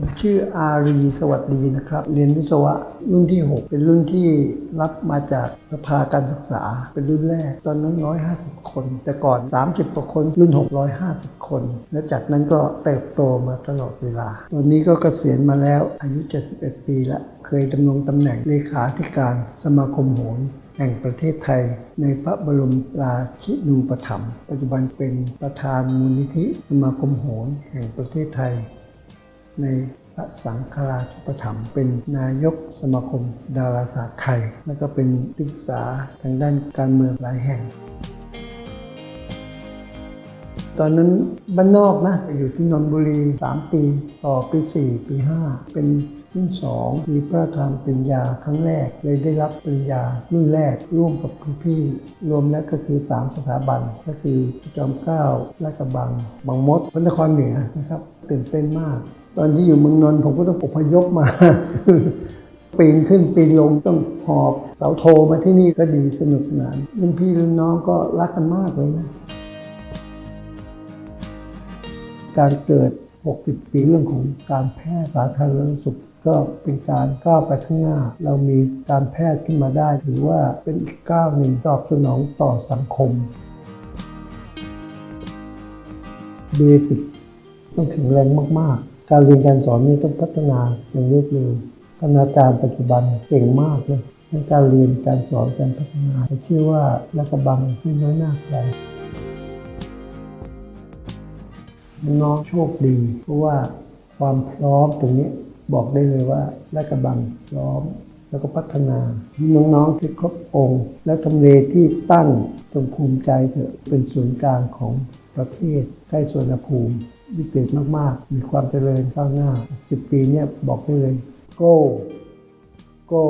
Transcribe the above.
ผมชื่ออารีสวัสดีนะครับ เรียนวิศวะรุ่นที่ 6 เป็นรุ่นที่รับมาจากสภาการศึกษา เป็นรุ่นแรก ตอนนั้น 150 คน แต่ก่อน 30 กว่าคน รุ่น 650 คน แล้วจากนั้นก็เติบโตมาตลอดเวลา ตอนนี้ก็เกษียณมาแล้วอายุ 71 ปีละ เคยดำรงตำแหน่งเลขาธิการสมาคมโหรแห่งประเทศไทยในพระบรมราชินูปถัมภ์ปัจจุบันเป็นประธานมูลนิธิสมาคมโหรแห่งประเทศไทย ในพระสังฆราชุปถัมเป็นนายกสมาคมดาราศาสตร์ไทย และก็เป็นที่ปรึกษาทางด้านการเมืองหลายแห่ง ตอนนั้นบ้านนอกนะอยู่ที่นนบุรี 3 ปี ต่อปี 4 ปี 5 เป็นรุ่น2มีพระธราชทานปริญญาครั้งแรก เลยได้รับปริญญารุ่นแรกร่วมกับพี่ๆรวมแล้วก็คือ 3 สถาบัน ก็คือจอมเกล้าลาดกระบัง บางมดพระนครเหนือนะครับตื่นเต้นมาก ตอนที่อยู่เมืองนนท์ผมก็ต้องอพยพมา ปีนขึ้นปีนลงต้องหอบเสาโทมาที่นี่ก็ดีสนุกสนานรุ่นพี่รุ่นน้องก็รักกันมากเลยนะ การเกิด 60 ปีเรื่องของการแพทย์สาธารณสุขก็เป็นการก้าวไปข้างหน้า เรามีการแพทย์ขึ้นมาได้ถือว่าเป็นอีกก้าวหนึ่งตอบสนองต่อสังคมเบสิกต้องแข็งแรงมาก ๆ การเรียนการสอนนี่ต้องพัฒนาอย่างรวดเร็วคณาจารย์ปัจจุบันเก่งมากเลยในการเรียนการสอนการพัฒนาเชื่อว่ารักบังไม่น้อยหน้าใคร น้องโชคดี เพราะว่าความพร้อมตรงนี้บอกได้เลยว่าราชกระบังพร้อมแล้วก็พัฒนา น้องๆที่ครบองค์ และทำเลที่ตั้งจงภูมิใจเถอะเป็นศูนย์กลางของประเทศใกล้สวนภูมิ วิเศษมากๆ มีความเจริญก้าวหน้า 10 ปีเนี่ยบอกได้เลย go go